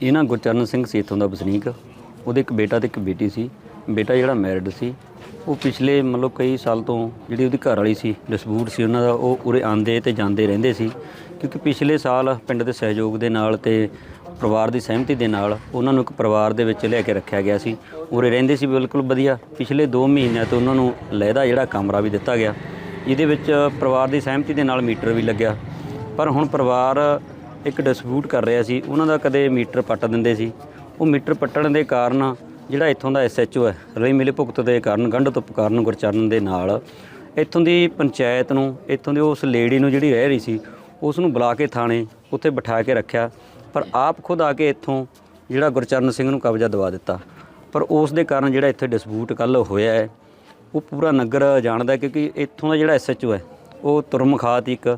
ਇਹ ਨਾ ਗੁਰਚਰਨ ਸਿੰਘ ਸੀ ਇੱਥੋਂ ਦਾ ਵਸਨੀਕ। ਉਹਦੇ ਇੱਕ ਬੇਟਾ ਤੇ ਇੱਕ ਬੇਟੀ ਸੀ। ਬੇਟਾ ਜਿਹੜਾ ਮੈਰਿਡ ਸੀ। ਉਹ ਪਿਛਲੇ ਮਤਲਬ ਕਈ ਸਾਲ ਤੋਂ ਜਿਹੜੀ ਉਹਦੀ ਘਰ ਵਾਲੀ ਸੀ ਡਿਸਪਿਊਟ ਸੀ ਉਹਨਾਂ ਦਾ, ਉਹ ਉਰੇ ਆਂਦੇ ਤੇ ਜਾਂਦੇ ਰਹਿੰਦੇ ਸੀ। ਕਿਉਂਕਿ ਪਿਛਲੇ ਸਾਲ ਪਿੰਡ ਦੇ ਸਹਿਯੋਗ ਦੇ ਨਾਲ ਤੇ ਪਰਿਵਾਰ ਦੀ ਸਹਿਮਤੀ ਦੇ ਨਾਲ ਉਹਨਾਂ ਨੂੰ ਇੱਕ ਪਰਿਵਾਰ ਦੇ ਵਿੱਚ ਲਿਆ ਕੇ ਰੱਖਿਆ ਗਿਆ ਸੀ। ਉਰੇ ਰਹਿੰਦੇ ਸੀ ਬਿਲਕੁਲ ਵਧੀਆ। ਪਿਛਲੇ 2 ਮਹੀਨਿਆਂ ਤੋਂ ਉਹਨਾਂ ਨੂੰ ਲਹਿਦਾ ਜਿਹੜਾ ਕਮਰਾ ਵੀ ਦਿੱਤਾ ਗਿਆ। ਇਹਦੇ ਵਿੱਚ ਪਰਿਵਾਰ ਦੀ ਸਹਿਮਤੀ ਦੇ ਨਾਲ ਮੀਟਰ ਵੀ ਲੱਗਿਆ। ਪਰ ਹੁਣ ਪਰਿਵਾਰ ਇੱਕ ਡਿਸਪਿਊਟ ਕਰ ਰਿਹਾ ਸੀ, ਉਹਨਾਂ ਦਾ ਕਦੇ ਮੀਟਰ ਪੱਟ ਦਿੰਦੇ ਸੀ। ਉਹ ਮੀਟਰ ਪੱਟਣ ਦੇ ਕਾਰਨ ਜਿਹੜਾ ਇੱਥੋਂ ਦਾ ਐਸਐਚਓ ਹੈ, ਰਲੀ ਮਿਲੇ ਭੁਗਤ ਦੇ ਕਾਰਨ, ਗੰਢ ਤੋਂ ਕਾਰਨ ਗੁਰਚਰਨ ਦੇ ਨਾਲ, ਇੱਥੋਂ ਦੀ ਪੰਚਾਇਤ ਨੂੰ, ਇੱਥੋਂ ਦੀ ਉਸ ਲੇਡੀ ਨੂੰ ਜਿਹੜੀ ਰਹਿ ਰਹੀ ਸੀ ਉਸ ਨੂੰ ਬੁਲਾ ਕੇ ਥਾਣੇ ਉੱਥੇ ਬਿਠਾ ਕੇ ਰੱਖਿਆ। ਪਰ ਆਪ ਖੁਦ ਆ ਕੇ ਇੱਥੋਂ ਜਿਹੜਾ ਗੁਰਚਰਨ ਸਿੰਘ ਨੂੰ ਕਬਜ਼ਾ ਦਵਾ ਦਿੱਤਾ। ਪਰ ਉਸ ਦੇ ਕਾਰਨ ਜਿਹੜਾ ਇੱਥੇ ਡਿਸਪਿਊਟ ਕੱਲ ਹੋਇਆ ਹੈ, ਉਹ ਪੂਰਾ ਨਗਰ ਜਾਣਦਾ ਕਿਉਂਕਿ ਇੱਥੋਂ ਦਾ ਜਿਹੜਾ ਐਸਐਚਓ ਹੈ, ਉਹ ਤੁਰਮਖਾਤ ਇੱਕ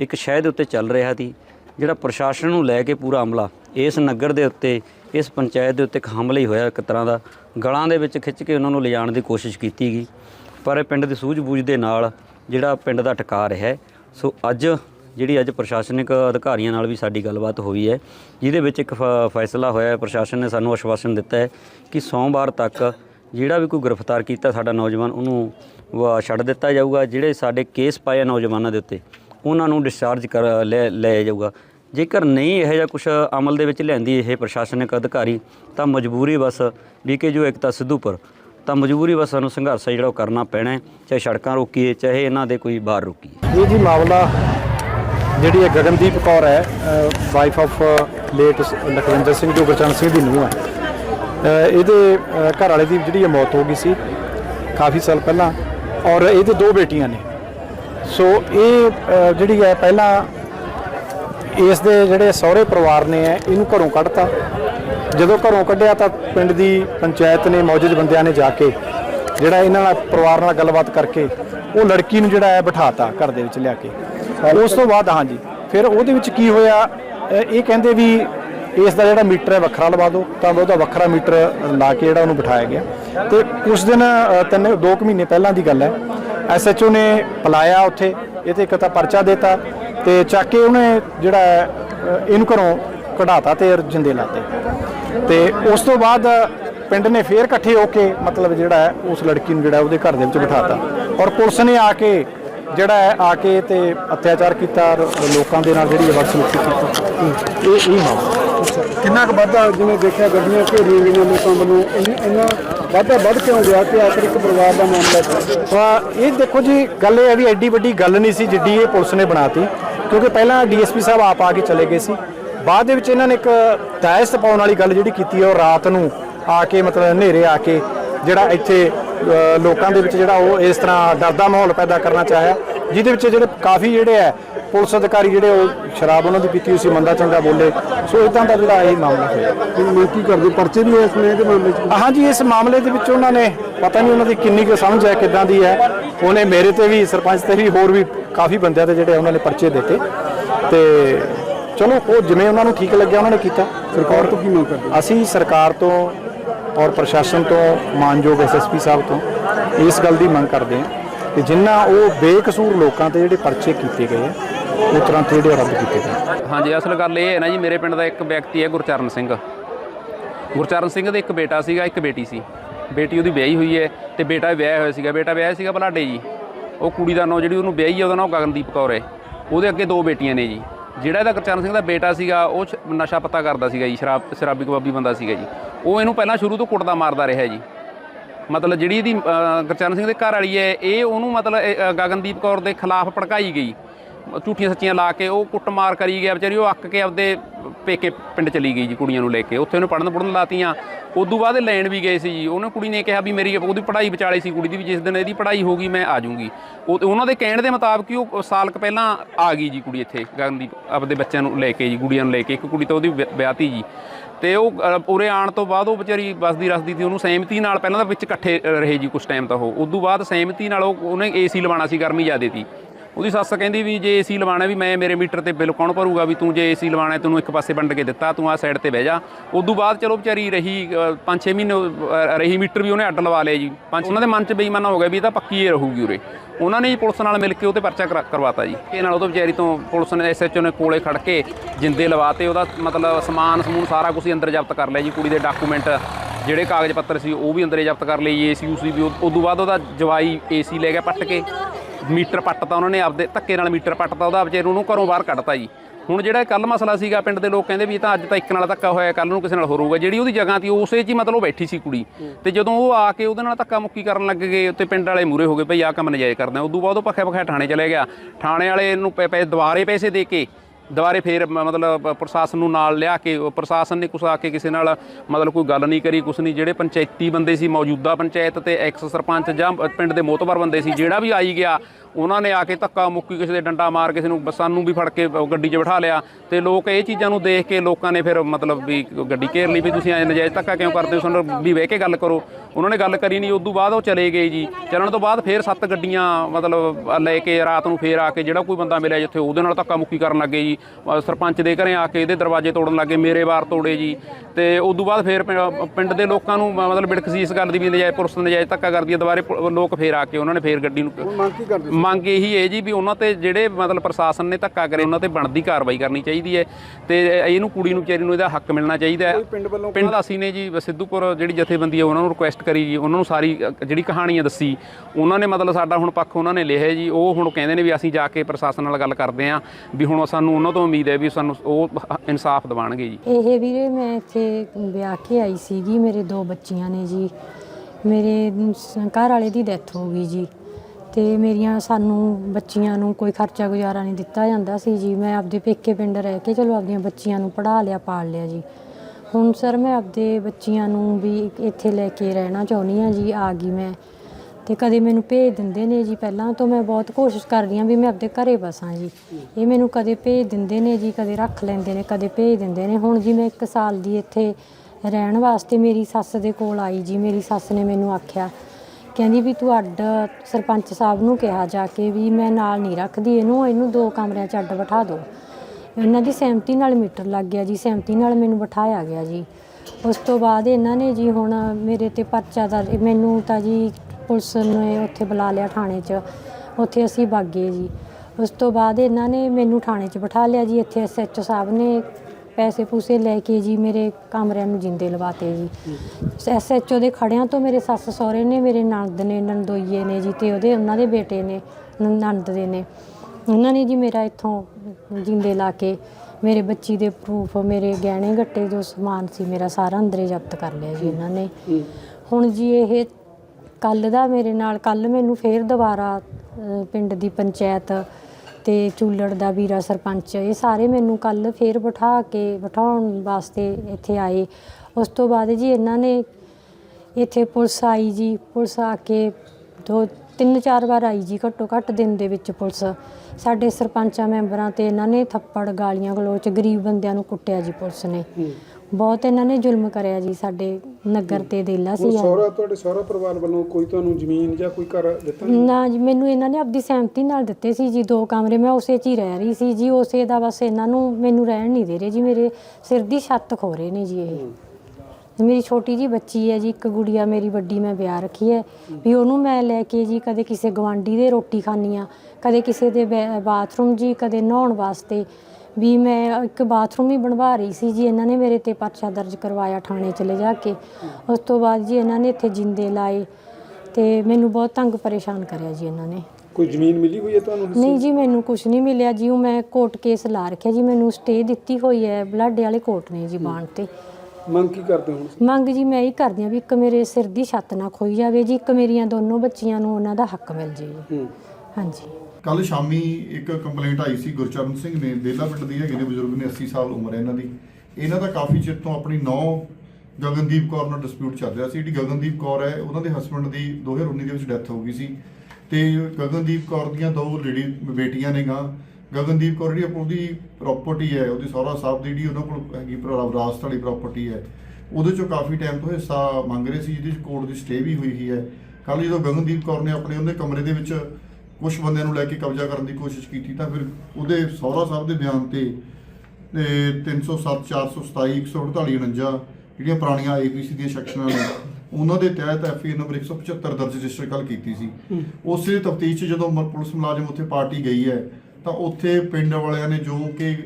ਇੱਕ ਸ਼ਹਿਰ ਦੇ ਉੱਤੇ ਚੱਲ ਰਿਹਾ ਸੀ। ਜਿਹੜਾ ਪ੍ਰਸ਼ਾਸਨ ਨੂੰ ਲੈ ਕੇ ਪੂਰਾ ਅਮਲਾ ਇਸ ਨਗਰ ਦੇ ਉੱਤੇ, ਇਸ ਪੰਚਾਇਤ ਦੇ ਉੱਤੇ ਇੱਕ ਹਮਲਾ ਹੀ ਹੋਇਆ ਇੱਕ ਤਰ੍ਹਾਂ ਦਾ, ਗਲਾਂ ਦੇ ਵਿੱਚ ਖਿੱਚ ਕੇ ਉਹਨਾਂ ਨੂੰ ਲਿਜਾਣ ਦੀ ਕੋਸ਼ਿਸ਼ ਕੀਤੀ ਗਈ। ਪਰ ਪਿੰਡ ਦੀ ਸੂਝ-ਬੂਝ ਦੇ ਨਾਲ ਜਿਹੜਾ ਪਿੰਡ ਦਾ ਟਿਕਾ ਰਿਹਾ ਸੋ ਅੱਜ ਜਿਹੜੀ ਅੱਜ ਪ੍ਰਸ਼ਾਸਨਿਕ ਅਧਿਕਾਰੀਆਂ ਨਾਲ ਵੀ ਸਾਡੀ ਗੱਲਬਾਤ ਹੋਈ ਹੈ, ਜਿਹਦੇ ਵਿੱਚ ਇੱਕ ਫ- ਫੈਸਲਾ ਹੋਇਆ ਹੈ, ਪ੍ਰਸ਼ਾਸਨ ਨੇ ਸਾਨੂੰ ਆਸ਼ਵਾਸਨ ਦਿੱਤਾ ਹੈ ਕਿ ਸੋਮਵਾਰ ਤੱਕ ਜਿਹੜਾ ਵੀ ਕੋਈ ਗ੍ਰਿਫਤਾਰ ਕੀਤਾ ਸਾਡਾ ਨੌਜਵਾਨ ਉਹਨੂੰ ਵਾ- ਛੱਡ ਦਿੱਤਾ ਜਾਊਗਾ, ਜਿਹੜੇ ਸਾਡੇ ਕੇਸ ਪਾਏ ਨੌਜਵਾਨਾਂ ਦੇ ਉੱਤੇ। ਉਹਨਾਂ ਨੂੰ ਡਿਸਚਾਰਜ ਕਰ ਲੈ ਲੈ ਜਾਊਗਾ। ਜੇਕਰ ਨਹੀਂ ਇਹੋ ਜਿਹਾ ਕੁਝ ਅਮਲ ਦੇ ਵਿੱਚ ਲਿਆਂਦੀ ਇਹ ਪ੍ਰਸ਼ਾਸਨਿਕ ਅਧਿਕਾਰੀ, ਤਾਂ ਮਜਬੂਰੀ ਬਸ ਵੀਕੇ ਜੋ ਏਕਤਾ ਸਿੱਧੂਪੁਰ ਤਾਂ ਮਜਬੂਰੀ ਬਸ ਸਾਨੂੰ ਸੰਘਰਸ਼ ਹੈ ਜਿਹੜਾ ਉਹ ਕਰਨਾ ਪੈਣਾ ਹੈ, ਚਾਹੇ ਸੜਕਾਂ ਰੋਕੀਏ, ਚਾਹੇ ਇਹਨਾਂ ਦੇ ਕੋਈ ਬਾਹਰ ਰੋਕੀਏ। ਇਹ ਜੀ ਮਾਮਲਾ ਜਿਹੜੀ ਹੈ ਗਗਨਦੀਪ ਕੌਰ ਹੈ wife of late Lakhwinder Singh ਜੋ ਗੁਰਚਰਨ ਸਿੰਘ ਦੀ ਨੂੰਹ ਹੈ। ਇਹਦੇ ਘਰ ਵਾਲੇ ਦੀ ਜਿਹੜੀ ਹੈ ਮੌਤ ਹੋ ਗਈ ਸੀ, ਕਾਫੀ ਸਾਲ ਪਹਿਲਾਂ, ਔਰ ਇਹਦੇ ਦੋ ਬੇਟੀਆਂ ਨੇ। ਸੋ ਇਹ ਜਿਹੜੀ ਹੈ ਪਹਿਲਾਂ ਇਸ ਦੇ ਜਿਹੜੇ ਸਹੁਰੇ ਪਰਿਵਾਰ ਨੇ ਹੈ, ਇਹਨੂੰ ਘਰੋਂ ਕੱਢਤਾ। ਜਦੋਂ ਘਰੋਂ ਕੱਢਿਆ ਤਾਂ ਪਿੰਡ ਦੀ ਪੰਚਾਇਤ ਨੇ, ਮੌਜੂਦ ਬੰਦਿਆਂ ਨੇ ਜਾ ਕੇ ਜਿਹੜਾ ਇਹਨਾਂ ਨਾਲ ਪਰਿਵਾਰ ਨਾਲ ਗੱਲਬਾਤ ਕਰਕੇ ਉਹ ਲੜਕੀ ਨੂੰ ਜਿਹੜਾ ਹੈ ਬਿਠਾਤਾ ਘਰ ਦੇ ਵਿੱਚ ਲਿਆ ਕੇ। ਉਸ ਤੋਂ ਬਾਅਦ ਹਾਂਜੀ, ਫਿਰ ਉਹਦੇ ਵਿੱਚ ਕੀ ਹੋਇਆ ਇਹ ਕਹਿੰਦੇ ਵੀ ਇਸ ਦਾ ਜਿਹੜਾ ਮੀਟਰ ਹੈ ਵੱਖਰਾ ਲਵਾ ਦਿਓ, ਤਾਂ ਉਹਦਾ ਵੱਖਰਾ ਮੀਟਰ ਲਾ ਕੇ ਜਿਹੜਾ ਉਹਨੂੰ ਬਿਠਾਇਆ ਗਿਆ। ਤੇ ਉਸ ਦਿਨ ਤਿੰਨ, ਦੋ ਕੁ ਮਹੀਨੇ ਪਹਿਲਾਂ ਦੀ ਗੱਲ ਹੈ ਐਸਐਚਓ ਨੇ ਪਲਾਇਆ ਉੱਥੇ ਇਹ ਤੇ ਇੱਕ ਤਾਂ ਪਰਚਾ ਦਿੱਤਾ ਤੇ ਚੱਕ ਕੇ ਉਹਨੇ ਜਿਹੜਾ ਇਹਨੂੰ ਘਰੋਂ ਕਢਾਤਾ ਤੇ ਜਿੰਦੇ ਲਾਤੇ। ਤੇ ਉਸ ਤੋਂ ਬਾਅਦ ਪਿੰਡ ਨੇ ਫੇਰ ਇਕੱਠੇ ਹੋ ਕੇ ਮਤਲਬ ਜਿਹੜਾ ਹੈ ਉਸ ਲੜਕੀ ਨੂੰ ਜਿਹੜਾ ਉਹਦੇ ਘਰ ਦੇ ਵਿੱਚ ਬਿਠਾਤਾ। ਔਰ ਪੁਲਿਸ ਨੇ ਆ ਕੇ ਜਿਹੜਾ ਹੈ ਆ ਕੇ ਤੇ ਅਤਿਆਚਾਰ ਕੀਤਾ ਔਰ ਲੋਕਾਂ ਦੇ ਨਾਲ ਜਿਹੜੀ ਹੈ ਬਦਸਲੂਕੀ ਕੀਤੀ। ਇਹ ਇਹ ਮਾਮਲਾ। ਕਿੰਨਾ ਕੁ ਵਾਧਾ ਜਿਵੇਂ ਦੇਖਿਆ ਗੱਡੀਆਂ ਘੇਰੀਆਂ ਗਈਆਂ ਲੋਕਾਂ ਵੱਲੋਂ ਇੰਨਾ ਵਾਧਾ ਵੱਧ ਕਿਉਂ ਗਿਆ ਕਿ ਆਖਰ ਇੱਕ ਪਰਿਵਾਰ ਦਾ ਮਾਮਲਾ ਸੀ ਤਾਂ ਇਹ ਦੇਖੋ ਜੀ, ਗੱਲ ਇਹ ਹੈ ਵੀ ਐਡੀ ਵੱਡੀ ਗੱਲ ਨਹੀਂ ਸੀ ਜਿੱਡੀ ਇਹ ਪੁਲਿਸ ਨੇ ਬਣਾਤੀ, ਕਿਉਂਕਿ ਪਹਿਲਾਂ ਡੀਐਸਪੀ ਸਾਹਿਬ ਆਪ ਆ ਕੇ ਚਲੇ ਗਏ ਸੀ। ਬਾਅਦ ਦੇ ਵਿੱਚ ਇਹਨਾਂ ਨੇ ਇੱਕ ਦਾਇਸ ਪਾਉਣ ਵਾਲੀ ਗੱਲ ਜਿਹੜੀ ਕੀਤੀ ਹੈ ਉਹ ਰਾਤ ਨੂੰ ਆ ਕੇ ਮਤਲਬ ਹਨੇਰੇ ਆ ਕੇ ਜਿਹੜਾ ਇੱਥੇ ਲੋਕਾਂ ਦੇ ਵਿੱਚ ਜਿਹੜਾ ਉਹ ਇਸ ਤਰ੍ਹਾਂ ਡਰ ਦਾ ਮਾਹੌਲ ਪੈਦਾ ਕਰਨਾ ਚਾਹਿਆ, ਜਿਹਦੇ ਵਿੱਚ ਜਿਹੜੇ ਕਾਫੀ ਜਿਹੜੇ ਹੈ ਪੁਲਿਸ ਅਧਿਕਾਰੀ ਜਿਹੜੇ ਉਹ ਸ਼ਰਾਬ ਉਹਨਾਂ ਦੀ ਪੀਤੀ ਹੋਈ ਸੀ ਮੰਦਾ ਚੰਗਾ ਬੋਲੇ। ਸੋ ਇਦਾਂ ਦਾ ਜਿਹੜਾ ਇਹ ਮਾਮਲਾ ਹੋਇਆ ਹੁਣ ਮੈਂ ਕੀ ਕਰਦੇ ਪਰਚੇ ਵੀ ਇਸ ਨੇ ਇਹਦੇ ਮਾਮਲੇ 'ਚ ਹਾਂਜੀ ਇਸ ਮਾਮਲੇ ਦੇ ਵਿੱਚ ਉਹਨਾਂ ਨੇ ਪਤਾ ਨਹੀਂ ਉਹਨਾਂ ਦੀ ਕਿੰਨੀ ਕੁ ਸਮਝ ਹੈ ਕਿਦਾਂ ਦੀ ਹੈ। ਉਹਨੇ ਮੇਰੇ ਤੇ ਵੀ ਸਰਪੰਚ ਤੇ ਵੀ ਹੋਰ ਵੀ ਕਾਫੀ ਬੰਦਿਆਂ ਤੇ ਜਿਹੜੇ ਉਹਨਾਂ ਨੇ ਪਰਚੇ ਦਿੱਤੇ। ਤੇ ਚਲੋ ਉਹ ਜਿਵੇਂ ਉਹਨਾਂ ਨੂੰ ਠੀਕ ਲੱਗਿਆ ਉਹਨਾਂ ਨੇ ਕੀਤਾ। ਸਰਕਾਰ ਤੋਂ ਕੀ ਮੰਗ ਕਰਦੇ? ਅਸੀਂ ਸਰਕਾਰ ਤੋਂ ਔਰ ਪ੍ਰਸ਼ਾਸਨ ਤੋਂ ਮਾਨਯੋਗ ਐਸਐਸਪੀ ਸਾਹਿਬ ਤੋਂ ਇਸ ਗੱਲ ਦੀ ਮੰਗ ਕਰਦੇ ਹਾਂ ਕਿ ਜਿੰਨਾ ਉਹ ਬੇਕਸੂਰ ਲੋਕਾਂ ਤੇ ਜਿਹੜੇ ਪਰਚੇ ਕੀਤੇ ਗਏ ਆ ਉਹ ਤੁਰੰਤ ਜਿਹੜੇ ਰੱਦ ਕੀਤੇ ਜਾਣ ਹਾਂਜੀ, ਅਸਲ ਗੱਲ ਇਹ ਹੈ ਨਾ ਜੀ, ਮੇਰੇ ਪਿੰਡ ਦਾ ਇੱਕ ਵਿਅਕਤੀ ਹੈ ਗੁਰਚਰਨ ਸਿੰਘ। ਗੁਰਚਰਨ ਸਿੰਘ ਦੇ ਇੱਕ ਬੇਟਾ ਸੀਗਾ, ਇੱਕ ਬੇਟੀ ਸੀ। ਬੇਟੀ ਉਹਦੀ ਵਿਆਹੀ ਹੋਈ ਹੈ ਤੇ ਬੇਟਾ ਵਿਆਹਿਆ ਹੋਇਆ ਸੀਗਾ। ਬੇਟਾ ਵਿਆਹਿਆ ਸੀਗਾ ਬਲਾਡੇ ਜੀ। ਉਹ ਕੁੜੀ ਦਾ ਨਾਂ ਜਿਹੜੀ ਉਹਨੂੰ ਵਿਆਹੀ ਹੈ, ਉਹਦਾ ਨਾਂ ਗਗਨਦੀਪ ਕੌਰ ਹੈ। ਉਹਦੇ ਅੱਗੇ ਦੋ ਬੇਟੀਆਂ ਨੇ ਜੀ। ਜਿਹੜਾ ਇਹਦਾ ਗੁਰਚਰਨ ਸਿੰਘ ਦਾ ਬੇਟਾ ਸੀਗਾ, ਉਹ ਨਸ਼ਾ ਪੱਤਾ ਕਰਦਾ ਸੀਗਾ ਜੀ, ਸ਼ਰਾਬ, ਸ਼ਰਾਬੀ ਕਬਾਬੀ ਬੰਦਾ ਸੀਗਾ ਜੀ। ਉਹ ਇਹਨੂੰ ਪਹਿਲਾਂ ਸ਼ੁਰੂ ਤੋਂ ਕੁੱਟਦਾ ਮਾਰਦਾ ਰਿਹਾ ਜੀ। ਮਤਲਬ ਜਿਹੜੀ ਇਹਦੀ ਗੁਰਚਰਨ ਸਿੰਘ ਦੇ ਘਰ ਵਾਲੀ ਹੈ, ਇਹ ਉਹਨੂੰ ਮਤਲਬ ਗਗਨਦੀਪ ਕੌਰ ਦੇ ਖਿਲਾਫ ਭੜਕਾਈ ਗਈ। ਝੂਠੀਆਂ ਸੱਚੀਆਂ ਲਾ ਕੇ ਉਹ ਕੁੱਟਮਾਰ ਕਰੀ ਗਿਆ, ਵਿਚਾਰੀ ਉਹ ਅੱਕ ਕੇ ਆਪਦੇ ਪੇਕੇ ਪਿੰਡ ਚਲੀ ਗਈ ਜੀ ਕੁੜੀਆਂ ਨੂੰ ਲੈ ਕੇ। ਉੱਥੇ ਉਹਨੇ ਪੜਨ ਪੜਨ ਲਾਤੀਆਂ। ਉਦੋਂ ਬਾਅਦ ਇਹ ਲੈਣ ਵੀ ਗਏ ਸੀ ਜੀ। ਉਹਨੇ ਕੁੜੀ ਨੇ ਕਿਹਾ ਵੀ ਮੇਰੀ ਉਹਦੀ ਪੜ੍ਹਾਈ ਵਿਚਾਲੇ ਸੀ ਕੁੜੀ ਦੀ ਵੀ, ਜਿਸ ਦਿਨ ਇਹਦੀ ਪੜ੍ਹਾਈ ਹੋਗੀ ਮੈਂ ਆ ਜਾਊਂਗੀ। ਉਹ ਉਹਨਾਂ ਦੇ ਕਹਿਣ ਦੇ ਮੁਤਾਬਕ ਹੀ ਉਹ ਸਾਲ ਕੁ ਪਹਿਲਾਂ ਆ ਗਈ ਜੀ ਕੁੜੀ ਇੱਥੇ ਗਗਨਦੀਪ ਆਪਦੇ ਬੱਚਿਆਂ ਨੂੰ ਲੈ ਕੇ ਜੀ ਕੁੜੀਆਂ ਨੂੰ ਲੈ ਕੇ। ਇੱਕ ਕੁੜੀ ਤਾਂ ਉਹਦੀ ਵਿ- ਵਿਆਹਤੀ ਜੀ। ਤੇ ਉਹ ਉਰੇ ਆਉਣ ਤੋਂ ਬਾਅਦ ਉਹ ਵਿਚਾਰੀ ਬਸਦੀ ਰਸਦੀ ਸੀ, ਉਹਨੂੰ ਸਹਿਮਤੀ ਨਾਲ ਪਹਿਲਾਂ ਤਾਂ ਵਿੱਚ ਇਕੱਠੇ ਰਹੇ ਜੀ ਕੁਝ ਟਾਈਮ ਤਾਂ ਉਹ। ਉਦੋਂ ਬਾਅਦ ਸਹਿਮਤੀ ਨਾਲ ਉਹ, ਉਹਨੇ ਏਸੀ ਲਵਾਉਣਾ ਸੀ, ਗਰਮੀ ਜ਼ਿਆਦੇ ਸੀ। ਉਹਦੀ ਸੱਸ ਕਹਿੰਦੀ ਵੀ ਜੇ ਏਸੀ ਲਵਾਉਣਾ ਵੀ ਮੈਂ ਮੇਰੇ ਮੀਟਰ ਤੇ ਬਿੱਲ ਕੌਣ ਭਰੂਗਾ ਵੀ ਤੂੰ ਜੇ ਏਸੀ ਲਵਾਉਣਾ ਹੈ, ਤੈਨੂੰ ਇੱਕ ਪਾਸੇ ਵੰਡ ਕੇ ਦਿੱਤਾ ਤੂੰ ਆਹ ਸਾਈਡ ਤੇ ਬਹਿ ਜਾ। ਉਦੋਂ ਬਾਅਦ ਚਲੋ ਵਿਚਾਰੀ ਰਹੀ 5-6 ਮਹੀਨੇ ਰਹੀ ਮੀਟਰ ਵੀ ਉਹਨੇ ਅੱਡ ਲਵਾ ਲਿਆ ਜੀ। ਪੰਜ ਉਹਨਾਂ ਦੇ ਮਨ 'ਚ ਬੇਈਮਾਨਾ ਹੋ ਗਿਆ ਵੀ ਇਹ ਤਾਂ ਪੱਕੀ ਹੀ ਰਹੂਗੀ ਉਰੇ। ਉਹਨਾਂ ਨੇ ਜੀ ਪੁਲਿਸ ਨਾਲ ਮਿਲ ਕੇ ਉਹਤੇ ਪਰਚਾ ਕਰਾ- ਕਰਵਾਤਾ ਜੀ। ਇਹ ਨਾਲ ਉਹਦੋਂ ਵਿਚਾਰੀ ਤੋਂ ਪੁਲਿਸ ਨੇ ਐਸਐਚਓ ਨੇ ਕੋਲੇ ਖੜ ਕੇ ਜਿੰਦੇ ਲਵਾਤੇ ਉਹਦਾ ਮਤਲਬ ਸਮਾਨ ਸਮੂਨ ਸਾਰਾ ਕੁਝ ਅੰਦਰ ਜ਼ਬਤ ਕਰ ਲਿਆ ਜੀ। ਕੁੜੀ ਦੇ ਡਾਕੂਮੈਂਟ ਜਿਹੜੇ ਕਾਗਜ਼ ਪੱਤਰ ਸੀ ਉਹ ਵੀ ਅੰਦਰੇ ਜ਼ਬਤ ਕਰ ਲਈ ਏਸੀ ਯੂਸੀ ਵੀ। ਉਸ ਤੋਂ ਬਾਅਦ ਉਹਦਾ ਜਵਾਈ ਏਸੀ ਲੈ ਗਿਆ ਪੱਟ ਕੇ। ਮੀਟਰ ਪੱਟਤਾ ਉਹਨਾਂ ਨੇ ਆਪਦੇ ਧੱਕੇ ਨਾਲ ਮੀਟਰ ਪੱਟਤਾ ਉਹਦਾ ਵਿਚਾਰੇ ਨੂੰ ਘਰੋਂ ਬਾਹਰ ਕੱਢਤਾ ਜੀ। ਹੁਣ ਜਿਹੜਾ ਕੱਲ ਮਸਲਾ ਸੀਗਾ ਪਿੰਡ ਦੇ ਲੋਕ ਕਹਿੰਦੇ ਵੀ ਇਹ ਤਾਂ ਅੱਜ ਤਾਂ ਇੱਕ ਨਾਲ ਧੱਕਾ ਹੋਇਆ ਕੱਲ ਨੂੰ ਕਿਸੇ ਨਾਲ ਹੋਰ ਹੋਊਗਾ। ਜਿਹੜੀ ਉਹਦੀ ਜਗ੍ਹਾ ਤੀ ਉਸੇ 'ਚ ਹੀ ਮਤਲਬ ਉਹ ਬੈਠੀ ਸੀ ਕੁੜੀ। ਤੇ ਜਦੋਂ ਉਹ ਆ ਕੇ ਉਹਦੇ ਨਾਲ ਧੱਕਾ ਮੁੱਕੀ ਕਰਨ ਲੱਗ ਗਏ ਤੇ ਪਿੰਡ ਵਾਲੇ ਮੂਰੇ ਹੋ ਗਏ ਭਈ ਆਹ ਕੰਮ ਨਜਾਇਜ਼ ਕਰਦੇ ਆ ਉਦੋਂ ਬਾਅਦ ਉਹ ਪੱਖੇ ਪੱਖੇ ਥਾਣੇ ਚਲੇ ਗਿਆ। ਥਾਣੇ ਵਾਲੇ ਨੂੰ ਪੈ ਪੈ ਦੁਬਾਰੇ ਪੈਸੇ ਦੇ ਕੇ ਦੁਬਾਰੇ ਫੇਰ ਮਤਲਬ ਪ੍ਰਸ਼ਾਸਨ ਨੂੰ ਨਾਲ ਲਿਆ ਕੇ ਪ੍ਰਸ਼ਾਸਨ ਨੇ ਕੁਛ ਆ ਕੇ ਕਿਸੇ ਨਾਲ ਮਤਲਬ ਕੋਈ ਗੱਲ ਨਹੀਂ ਕਰੀ, ਕੁਛ ਨਹੀਂ। ਜਿਹੜੇ ਪੰਚਾਇਤੀ ਬੰਦੇ ਸੀ, ਮੌਜੂਦਾ ਪੰਚਾਇਤ ਤੇ ਐਕਸ ਸਰਪੰਚ ਜਾਂ ਪਿੰਡ ਦੇ ਮੋਤਬਰ ਬੰਦੇ ਸੀ, ਜਿਹੜਾ ਵੀ ਆਈ ਗਿਆ, ਉਹਨਾਂ ਨੇ ਆ ਕੇ ਧੱਕਾ ਮੁੱਕੀ ਕਿਸੇ ਦੇ ਡੰਡਾ ਮਾਰ ਕਿਸੇ ਨੂੰ ਸਾਨੂੰ ਵੀ ਫੜ ਕੇ ਗੱਡੀ 'ਚ ਬਿਠਾ ਲਿਆ। ਤੇ ਲੋਕ ਇਹ ਚੀਜ਼ਾਂ ਨੂੰ ਦੇਖ ਕੇ ਲੋਕਾਂ ਨੇ ਫਿਰ ਮਤਲਬ ਵੀ ਗੱਡੀ ਘੇਰ ਲਈ ਵੀ ਤੁਸੀਂ ਐ ਨਜਾਇਜ਼ ਧੱਕਾ ਕਿਉਂ ਕਰਦੇ ਹੋ? ਸਾਨੂੰ ਵੀ ਬਹਿ ਕੇ ਗੱਲ ਕਰੋ। ਉਹਨਾਂ ਨੇ ਗੱਲ ਕਰੀ ਨਹੀਂ, ਉਦੋਂ ਬਾਅਦ ਉਹ ਚਲੇ ਗਏ ਜੀ। ਚੱਲਣ ਤੋਂ ਬਾਅਦ ਫੇਰ ਸੱਤ ਗੱਡੀਆਂ ਮਤਲਬ ਲੈ ਕੇ ਰਾਤ ਨੂੰ ਫੇਰ ਆ ਕੇ ਜਿਹੜਾ ਕੋਈ ਬੰਦਾ ਮਿਲਿਆ ਜਿੱਥੇ, ਉਹਦੇ ਨਾਲ ਧੱਕਾ ਮੁੱਕੀ ਕਰਨ ਲੱਗੇ ਜੀ। ਸਰਪੰਚ ਦੇ ਘਰੇ ਆ ਕੇ ਇਹਦੇ ਦਰਵਾਜ਼ੇ ਤੋੜਨ ਲੱਗੇ, ਮੇਰੇ ਬਾਰ ਤੋੜੇ ਜੀ। ਤੇ ਉਦੋਂ ਬਾਅਦ ਫੇਰ ਪਿੰਡ ਦੇ ਲੋਕਾਂ ਨੂੰ ਮਤਲਬ ਬਿੜਕ ਸੀ ਇਸ ਗੱਲ ਦੀ ਵੀ ਨਜਾਇਜ਼ ਪੁਲਿਸ ਨਜਾਇਜ਼ ਧੱਕਾ ਕਰਦੀ ਹੈ ਦੁਬਾਰੇ ਪੁ- ਲੋਕ ਫੇਰ ਆ ਕੇ ਉਹਨਾਂ ਨੇ ਫੇਰ ਗੱਡੀ ਨੂੰ ਮੰਗ ਕੀ ਕਰਦੇ ਮੰਗ ਇਹੀ ਹੈ ਜੀ ਵੀ ਉਹਨਾਂ ਤੇ ਜਿਹੜੇ ਮਤਲਬ ਪ੍ਰਸ਼ਾਸਨ ਨੇ ਧੱਕਾ ਕਰੇ ਉਹਨਾਂ ਤੇ ਬਣਦੀ ਕਾਰਵਾਈ ਕਰਨੀ ਚਾਹੀਦੀ ਹੈ ਤੇ ਇਹਨੂੰ ਕੁੜੀ ਨੂੰ ਵਿਚਾਰੀ ਨੂੰ ਇਹਦਾ ਹੱਕ ਮਿਲਣਾ ਚਾਹੀਦਾ ਹੈ। ਪਿੰਡ ਵੱਲੋਂ ਪਿੰਡ ਦਾ ਅਸੀਂ ਨੇ ਜੀ ਸਿੱਧੂਪੁਰ ਜਿਹੜੀ ਜਥੇਬੰਦੀ ਹੈ ਉਹਨਾਂ ਨੂੰ ਰਿਕੁਐਸਟ ਕਰੀ ਜੀ ਉਹਨਾਂ ਨੂੰ ਸਾਰੀ ਅ, ਜਿਹੜੀ ਕਹਾਣੀਆਂ ਦੱਸੀ ਉਹਨਾਂ ਨੇ ਮਤਲਬ ਸਾਡਾ ਹੁਣ ਪੱਖ ਉਹਨਾਂ ਨੇ ਲਿਆ ਜੀ ਉਹ ਹੁਣ ਕਹਿੰਦੇ ਨੇ ਵੀ ਅਸੀਂ ਜਾ ਕੇ ਪ੍ਰਸ਼ਾਸਨ ਨਾਲ ਗੱਲ ਕਰਦੇ ਆਂ ਵੀ ਹੁਣ ਸਾਨੂੰ ਉਹਨਾਂ ਤੋਂ ਉਮੀਦ ਹੈ ਵੀ ਸਾਨੂੰ ਉਹ ਇਨਸਾਫ ਦਿਵਾਣਗੇ ਜੀ। ਇਹ ਵੀਰੇ ਮੈਂ ਇੱਥੇ ਵਿਆਹ ਕੇ ਆਈ ਸੀਗੀ, ਮੇਰੇ ਦੋ ਬੱਚੀਆਂ ਨੇ ਜੀ। ਮੇਰੇ ਘਰ ਵਾਲੇ ਦੀ ਡੈਥ ਹੋ ਗਈ ਜੀ। ਤੇ ਮੇਰੀਆਂ ਸਾਨੂੰ ਬੱਚੀਆਂ ਨੂੰ ਕੋਈ ਖਰਚਾ ਗੁਜ਼ਾਰਾ ਨਹੀਂ ਦਿੱਤਾ ਜਾਂਦਾ ਸੀ ਜੀ। ਮੈਂ ਆਪਦੇ ਪੇਕੇ ਪਿੰਡ ਰਹਿ ਕੇ ਚਲੋ ਆਪਦੀਆਂ ਬੱਚੀਆਂ ਨੂੰ ਪੜ੍ਹਾ ਲਿਆ, ਪਾਲ ਲਿਆ ਜੀ। ਹੁਣ ਸਰ ਮੈਂ ਆਪਦੇ ਬੱਚੀਆਂ ਨੂੰ ਵੀ ਇੱਥੇ ਲੈ ਕੇ ਰਹਿਣਾ ਚਾਹੁੰਦੀ ਹਾਂ ਜੀ, ਆ ਗਈ ਮੈਂ। ਤੇ ਕਦੇ ਮੈਨੂੰ ਭੇਜ ਦਿੰਦੇ ਨੇ ਜੀ ਪਹਿਲਾਂ ਤੋਂ ਮੈਂ ਬਹੁਤ ਕੋਸ਼ਿਸ਼ ਕਰਦੀ ਹਾਂ ਵੀ ਮੈਂ ਆਪਦੇ ਘਰੇ ਬਸਾਂ ਜੀ। ਇਹ ਮੈਨੂੰ ਕਦੇ ਭੇਜ ਦਿੰਦੇ ਨੇ ਜੀ, ਕਦੇ ਰੱਖ ਲੈਂਦੇ ਨੇ, ਕਦੇ ਭੇਜ ਦਿੰਦੇ ਨੇ। ਹੁਣ ਜੀ ਮੈਂ 1 ਸਾਲ ਦੀ ਇੱਥੇ ਰਹਿਣ ਵਾਸਤੇ ਮੇਰੀ ਸੱਸ ਦੇ ਕੋਲ ਆਈ ਜੀ। ਮੇਰੀ ਸੱਸ ਨੇ ਮੈਨੂੰ ਆਖਿਆ, ਕਹਿੰਦੀ ਵੀ ਤੂੰ ਅੱਡ ਸਰਪੰਚ ਸਾਹਿਬ ਨੂੰ ਕਿਹਾ ਜਾ ਕੇ ਵੀ ਮੈਂ ਨਾਲ ਨਹੀਂ ਰੱਖਦੀ ਇਹਨੂੰ ਇਹਨੂੰ ਦੋ ਕਮਰਿਆਂ 'ਚ ਅੱਡ ਬਿਠਾ ਦਿਓ ਇਹਨਾਂ ਦੀ ਸਹਿਮਤੀ ਨਾਲ ਮੀਟਰ ਲੱਗ ਗਿਆ ਜੀ, ਸਹਿਮਤੀ ਨਾਲ ਮੈਨੂੰ ਬਿਠਾਇਆ ਗਿਆ ਜੀ। ਉਸ ਤੋਂ ਬਾਅਦ ਇਹਨਾਂ ਨੇ ਜੀ ਹੁਣ ਮੇਰੇ ਤੇ ਪਰਚਾ ਦਾ ਮੈਨੂੰ ਤਾਂ ਜੀ ਪੁਲਿਸ ਨੇ ਉੱਥੇ ਬੁਲਾ ਲਿਆ ਥਾਣੇ 'ਚ। ਉੱਥੇ ਅਸੀਂ ਬਾਗੇ ਜੀ। ਉਸ ਤੋਂ ਬਾਅਦ ਇਹਨਾਂ ਨੇ ਮੈਨੂੰ ਥਾਣੇ 'ਚ ਬਿਠਾ ਲਿਆ ਜੀ। ਇੱਥੇ ਐਸਐਚਓ ਸਾਹਿਬ ਨੇ ਪੈਸੇ ਪੂਸੇ ਲੈ ਕੇ ਜੀ ਮੇਰੇ ਕਮਰਿਆਂ ਨੂੰ ਜਿੰਦੇ ਲਵਾਤੇ ਜੀ। ਐਸਐਚਓ ਦੇ ਖੜਿਆਂ ਤੋਂ ਮੇਰੇ ਸੱਸ ਸਹੁਰੇ ਨੇ ਮੇਰੇ ਨਣਦ ਨੇ ਨੰਦੋਈਏ ਨੇ ਜੀ ਤੇ ਉਹਦੇ ਉਹਨਾਂ ਦੇ ਬੇਟੇ ਨੇ ਨ- ਨਣਦ ਦੇ ਨੇ। ਉਹਨਾਂ ਨੇ ਜੀ ਮੇਰਾ ਇੱਥੋਂ ਜਿੰਦੇ ਲਾ ਕੇ ਮੇਰੇ ਬੱਚੀ ਦੇ ਪ੍ਰੂਫ ਮੇਰੇ ਗਹਿਣੇ ਗੱਟੇ ਜੋ ਸਮਾਨ ਸੀ ਮੇਰਾ ਸਾਰਾ ਅੰਦਰੇ ਜ਼ਬਤ ਕਰ ਲਿਆ ਜੀ ਇਹਨਾਂ ਨੇ। ਹੁਣ ਜੀ ਇਹ ਕੱਲ ਦਾ ਮੇਰੇ ਨਾਲ ਕੱਲ ਮੈਨੂੰ ਫੇਰ ਦੁਬਾਰਾ ਪਿੰਡ ਦੀ ਪੰਚਾਇਤ ਤੇ ਚੂਲੜ ਦਾ ਵੀਰਾ ਸਰਪੰਚ, ਇਹ ਸਾਰੇ ਮੈਨੂੰ ਕੱਲ ਫੇਰ ਬਿਠਾ ਕੇ ਬਿਠਾਉਣ ਵਾਸਤੇ ਇੱਥੇ ਆਏ। ਉਸ ਤੋਂ ਬਾਅਦ ਜੀ ਇਹਨਾਂ ਨੇ ਇੱਥੇ ਪੁਲਿਸ ਆਈ ਜੀ, ਪੁਲਿਸ ਆ ਕੇ ਦੋ, ਤਿੰਨ ਚਾਰ ਵਾਰ ਆਈ ਜੀ, ਘੱਟੋ ਘੱਟ ਦਿਨ ਦੇ ਵਿੱਚ ਪੁਲਿਸ। ਸਾਡੇ ਸਰਪੰਚਾਂ ਮੈਂਬਰਾਂ ਤੇ ਇਹਨਾਂ ਨੇ ਥੱਪੜ, ਗਾਲੀਆਂ, ਗਲੋਚ, ਗਰੀਬ ਬੰਦਿਆਂ ਨੂੰ ਕੁੱਟਿਆ ਜੀ ਪੁਲਿਸ ਨੇ। ਬਹੁਤ ਇਹਨਾਂ ਨੇ ਜ਼ੁਲਮ ਕਰਿਆ ਜੀ ਸਾਡੇ ਨਗਰ ਤੇ ਦੇਲਾ ਸੀ ਹੁਣ ਸਹੁਰਾ ਤੁਹਾਡੇ ਸਹੁਰਾ ਪਰਿਵਾਰ ਵੱਲੋਂ ਕੋਈ ਤੁਹਾਨੂੰ ਜ਼ਮੀਨ ਜਾਂ ਕੋਈ ਘਰ ਦਿੱਤਾ ਨਹੀਂ? ਨਾ ਜੀ ਮੈਨੂੰ ਇਹਨਾਂ ਨੇ ਆਪਦੀ ਸਹਿਮਤੀ ਨਾਲ ਦਿੱਤੇ ਸੀ ਜੀ ਦੋ ਕਮਰੇ ਮੈਂ ਉਸੇ 'ਚ ਹੀ ਰਹਿ ਰਹੀ ਸੀ ਜੀ ਉਸੇ ਦਾ ਬਸ ਇਹਨਾਂ ਨੂੰ ਮੈਨੂੰ ਰਹਿਣ ਨਹੀਂ ਦੇ ਰਹੇ ਜੀ ਮੇਰੇ ਸਿਰ ਦੀ ਛੱਤ ਖੋ ਰਹੇ ਨੇ ਜੀ ਇਹ। ਮੇਰੀ ਛੋਟੀ ਜੀ ਬੱਚੀ ਹੈ ਜੀ ਇੱਕ ਗੁੜੀਆ ਮੇਰੀ ਵੱਡੀ ਮੈਂ ਵਿਆਹ ਰੱਖੀ ਹੈ ਵੀ ਉਹਨੂੰ ਮੈਂ ਲੈ ਕੇ ਜੀ ਕਦੇ ਕਿਸੇ ਗਵਾਂਢੀ ਦੇ ਰੋਟੀ ਖਾਣੀ ਆ ਕਦੇ ਕਿਸੇ ਦੇ ਬੈ- ਬਾਥਰੂਮ ਜੀ ਕਦੇ ਨਹਾਉਣ ਵਾਸਤੇ। ਵੀ ਮੈਂ ਇੱਕ ਬਾਥਰੂਮ ਹੀ ਬਣਵਾ ਰਹੀ ਸੀ ਜੀ ਇਹਨਾਂ ਨੇ ਮੇਰੇ ਤੇ ਪਰਚਾ ਦਰਜ ਕਰਵਾਇਆ ਥਾਣੇ ਚਲੇ ਜਾ ਕੇ। ਉਸ ਤੋਂ ਬਾਅਦ ਜੀ ਇਹਨਾਂ ਨੇ ਇੱਥੇ ਜਿੰਦੇ ਲਾਏ ਤੇ ਮੈਨੂੰ ਬਹੁਤ ਤੰਗ ਪਰੇਸ਼ਾਨ ਕਰਿਆ ਜੀ ਇਹਨਾਂ ਨੇ। ਕੋਈ ਜ਼ਮੀਨ ਮਿਲੀ ਹੋਈ ਹੈ ਤੁਹਾਨੂੰ ਹਿੱਸੇ? ਨਹੀਂ ਜੀ ਮੈਨੂੰ ਕੁਝ ਨਹੀਂ ਮਿਲਿਆ ਜੀ ਉਹ ਮੈਂ ਕੋਰਟ ਕੇਸ ਲਾ ਰੱਖਿਆ ਜੀ ਮੈਨੂੰ ਸਟੇ ਦਿੱਤੀ ਹੋਈ ਹੈ ਬਲਾਡੇ ਵਾਲੇ ਕੋਰਟ ਨੇ ਜੀ ਬਾਣ ਤੇ। ਮੰਗ ਕੀ ਕਰਦੇ ਹੋ ਹੁਣ ਮੰਗ ਜੀ ਮੈਂ ਇਹ ਕਰਦੀ ਹਾਂ ਵੀ ਇੱਕ ਮੇਰੇ ਸਿਰ ਦੀ ਛੱਤ ਨਾ ਖੋਈ ਜਾਵੇ ਜੀ ਇੱਕ ਮੇਰੀਆਂ ਦੋਨੋਂ ਬੱਚੀਆਂ ਨੂੰ ਉਹਨਾਂ ਦਾ ਹੱਕ ਮਿਲ ਜੇ ਜੀ। ਹੂੰ। ਹਾਂਜੀ। ਕੱਲ ਸ਼ਾਮੀ ਇੱਕ ਕੰਪਲੇਂਟ ਆਈ ਸੀ ਗੁਰਚਰਨ ਸਿੰਘ ਨੇ ਦੇਲਾ ਪਿੰਡ ਦੀ ਹੈਗੇ ਨੇ ਬਜ਼ੁਰਗ ਨੇ 80 ਸਾਲ ਉਮਰ ਹੈ ਇਹਨਾਂ ਦੀ। ਇਹਨਾਂ ਦਾ ਕਾਫੀ ਚਿਰ ਤੋਂ ਆਪਣੀ ਨੌ ਗਗਨਦੀਪ ਕੌਰ ਨਾਲ ਡਿਸਪਿਊਟ ਚੱਲ ਰਿਹਾ ਸੀ। ਜਿਹੜੀ ਗਗਨਦੀਪ ਕੌਰ ਹੈ, ਉਹਨਾਂ ਦੇ ਹਸਬੰਡ ਦੀ 2019 ਦੇ ਵਿੱਚ ਡੈਥ ਹੋ ਗਈ ਸੀ। ਤੇ ਗਗਨਦੀਪ ਕੌਰ ਦੀਆਂ ਦੋ ਲੇਡੀ ਬੇਟੀਆਂ ਨੇ ਗਾ, ਗਗਨਦੀਪ ਕੌਰ ਜਿਹੜੀ ਉਹਦੀ ਪ੍ਰਾਪਰਟੀ ਹੈ, ਉਹਦੀ ਸਹੁਰਾ ਸਾਹਿਬ ਦੀ ਜਿਹੜੀ ਉਹਨਾਂ ਕੋਲ ਹੈਗੀ ਵਿਰਾਸਤ ਵਾਲੀ ਪ੍ਰਾਪਰਟੀ ਹੈ, ਉਹਦੇ ਚੋਂ ਕਾਫੀ ਟਾਈਮ ਤੋਂ ਹਿੱਸਾ ਮੰਗ ਰਹੇ ਸੀ, ਜਿਹਦੇ ਚ ਕੋਰਟ ਦੀ ਸਟੇ ਵੀ ਹੋਈ ਹੀ ਹੈ। ਕੱਲ ਜਦੋਂ ਗਗਨਦੀਪ ਕੌਰ ਨੇ ਆਪਣੇ ਉਹਦੇ ਕਮਰੇ ਦੇ ਵਿੱਚ ਕੁਝ ਬੰਦਿਆਂ ਨੂੰ ਲੈ ਕੇ ਕਬਜ਼ਾ ਕਰਨ ਦੀ ਕੋਸ਼ਿਸ਼ ਕੀਤੀ ਤਾਂ ਫਿਰ ਉਹਦੇ ਸਹੁਰਾ ਸਾਹਿਬ ਦੇ ਬਿਆਨ ਤੇ ਤੇ 307 427 148 49 ਜਿਹੜੀਆਂ ਪੁਰਾਣੀਆਂ ਆਈਪੀਸੀ ਦੀਆਂ ਸੈਕਸ਼ਨਾਂ ਨੇ ਉਹਨਾਂ ਦੇ ਤਹਿਤ ਐਫਆਈ ਨੰਬਰ 175 ਦਰਜ ਰਜਿਸਟਰ ਕੱਲ ਕੀਤੀ ਸੀ। ਉਸੇ ਤਫਤੀਸ਼ 'ਚ ਜਦੋਂ ਪੁਲਿਸ ਮੁਲਾਜ਼ਮ ਉੱਥੇ ਪਾਰਟੀ ਗਈ ਹੈ ਤਾਂ ਉੱਥੇ ਪਿੰਡ ਵਾਲਿਆਂ ਨੇ ਜੋ ਕਿ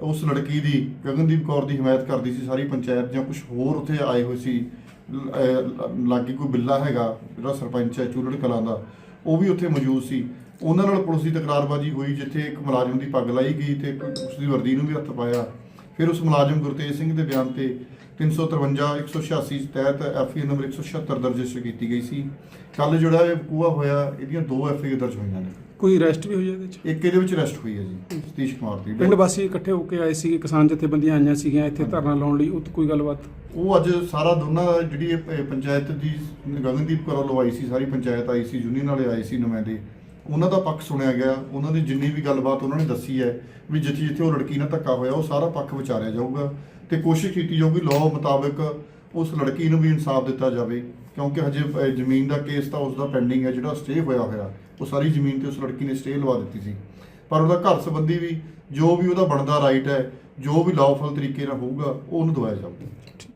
ਉਸ ਲੜਕੀ ਦੀ ਗਗਨਦੀਪ ਕੌਰ ਦੀ ਹਮਾਇਤ ਕਰਦੀ ਸੀ ਸਾਰੀ ਪੰਚਾਇਤ ਜਾਂ ਕੁਝ ਹੋਰ ਉੱਥੇ ਆਏ ਹੋਏ ਸੀ ਲਾਗੇ ਕੋਈ ਬਿੱਲਾ ਹੈਗਾ ਜਿਹੜਾ ਸਰਪੰਚ ਹੈ ਚੂਲੜ ਕਲਾਂ ਦਾ ਉਹ ਵੀ ਉੱਥੇ ਮੌਜੂਦ ਸੀ। ਉਹਨਾਂ ਨਾਲ ਪੁਲਿਸ ਦੀ ਤਕਰਾਰਬਾਜ਼ੀ ਹੋਈ ਜਿੱਥੇ ਇੱਕ ਮੁਲਾਜ਼ਮ ਦੀ ਪੱਗ ਲਾਈ ਗਈ ਤੇ ਉਸ ਦੀ ਵਰਦੀ ਨੂੰ ਵੀ ਹੱਥ ਪਾਇਆ। ਫਿਰ ਉਸ ਮੁਲਾਜ਼ਮ ਗੁਰਤੇਜ ਸਿੰਘ ਦੇ ਬਿਆਨ ਤੇ 353 186 ਤਹਿਤ ਐਫਆਈ ਨੰਬਰ 176 ਦਰਜ ਕੀਤੀ ਗਈ ਸੀ। ਕੱਲ ਜਿਹੜਾ ਇਹ ਕੂਆ ਹੋਇਆ ਇਹਦੀਆਂ ਦੋ ਐਫਆਈ ਦਰਜ ਹੋਈਆਂ ਨੇ। ਕੋਈ ਅਰੈਸਟ ਵੀ ਹੋਈ ਹੈ ਇਹਦੇ ਚ? ਇੱਕ ਇਹਦੇ ਵਿੱਚ ਅਰੈਸਟ ਹੋਈ ਹੈ ਜੀ ਸਤੀਸ਼ ਕੁਮਾਰ ਦੀ। ਪਿੰਡ ਵਾਸੀ ਇਕੱਠੇ ਹੋ ਕੇ ਆਏ ਸੀਗੇ ਕਿਸਾਨ ਜਥੇਬੰਦੀਆਂ ਆਈਆਂ ਸੀਗੀਆਂ ਇੱਥੇ ਧਰਨਾ ਲਾਉਣ ਲਈ ਉਹ ਕੋਈ ਗੱਲਬਾਤ? ਉਹ ਅੱਜ ਸਾਰਾ ਦੋਨਾਂ ਦਾ ਜਿਹੜੀ ਪੰਚਾਇਤ ਦੀ ਗਗਨਦੀਪ ਕੌਰ ਵੱਲੋਂ ਆਈ ਸੀ ਸਾਰੀ ਪੰਚਾਇਤ ਆਈ ਸੀ ਯੂਨੀਅਨ ਵਾਲੇ ਆਏ ਸੀ ਨੁਮਾਇੰਦੇ। ਉਹਨਾਂ ਦਾ ਪੱਖ ਸੁਣਿਆ ਗਿਆ, ਉਹਨਾਂ ਦੀ ਜਿੰਨੀ ਵੀ ਗੱਲਬਾਤ ਉਹਨਾਂ ਨੇ ਦੱਸੀ ਹੈ ਵੀ ਜਿੱਥੇ ਜਿੱਥੇ ਉਹ ਲੜਕੀ ਨਾਲ ਧੱਕਾ ਹੋਇਆ, ਉਹ ਸਾਰਾ ਪੱਖ ਵਿਚਾਰਿਆ ਜਾਊਗਾ ਤੇ ਕੋਸ਼ਿਸ਼ ਕੀਤੀ ਜਾਊਗੀ ਲਾਅ ਮੁਤਾਬਕ ਉਸ ਲੜਕੀ ਨੂੰ ਵੀ ਇਨਸਾਫ ਦਿੱਤਾ ਜਾਵੇ, ਕਿਉਂਕਿ ਹਜੇ ਜ਼ਮੀਨ ਦਾ ਕੇਸ ਤਾਂ ਉਸ ਦਾ ਪੈਂਡਿੰਗ ਹੈ, ਜਿਹੜਾ ਸਟੇ ਹੋਇਆ ਹੋਇਆ, ਉਹ ਸਾਰੀ ਜ਼ਮੀਨ ਤੇ ਉਸ ਲੜਕੀ ਨੇ ਸਟੇ ਲਵਾ ਦਿੱਤੀ ਸੀ। ਪਰ ਉਹਦਾ ਘਰ ਸੰਬੰਧੀ ਵੀ ਜੋ ਵੀ ਉਹਦਾ ਬਣਦਾ ਰਾਈਟ ਹੈ ਜੋ ਵੀ ਲਾਅਫੁਲ ਤਰੀਕੇ ਨਾਲ ਹੋਊਗਾ ਉਹ ਉਹਨੂੰ ਦਵਾਇਆ ਜਾਊਗਾ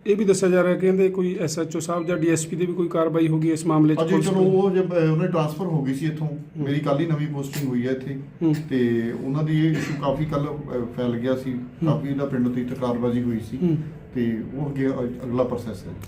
ਇਹ ਵੀ ਦੱਸਿਆ ਜਾ ਰਿਹਾ ਕਹਿੰਦੇ ਕੋਈ ਐਸਐਚਓ ਸਾਹਿਬ ਜਾਂ ਡੀਐਸਪੀ ਦੀ ਵੀ ਕੋਈ ਕਾਰਵਾਈ ਹੋਗੀ ਇਸ ਮਾਮਲੇ 'ਚ? ਅਜੇ ਚਲੋ? ਉਹ ਜਦ ਉਹਨੇ ਟ੍ਰਾਂਸਫਰ ਹੋ ਗਈ ਸੀ ਇੱਥੋਂ। ਮੇਰੀ ਕੱਲ ਹੀ ਨਵੀਂ ਪੋਸਟਿੰਗ ਹੋਈ ਹੈ ਇੱਥੇ। ਹੂੰ। ਤੇ ਉਹਨਾਂ ਦੀ ਇਹ ਇਸ਼ੂ ਕਾਫੀ ਕੱਲ ਫੈਲ ਗਿਆ ਸੀ। ਕਾਫੀ ਇਹਦਾ ਪਿੰਡ ਤੇ ਤਕਰਾਰਬਾਜ਼ੀ ਹੋਈ ਸੀ। ਹੂੰ। ਤੇ ਉਹ ਅੱਗੇ ਅਗਲਾ ਪ੍ਰੋਸੈਸ ਹੈ।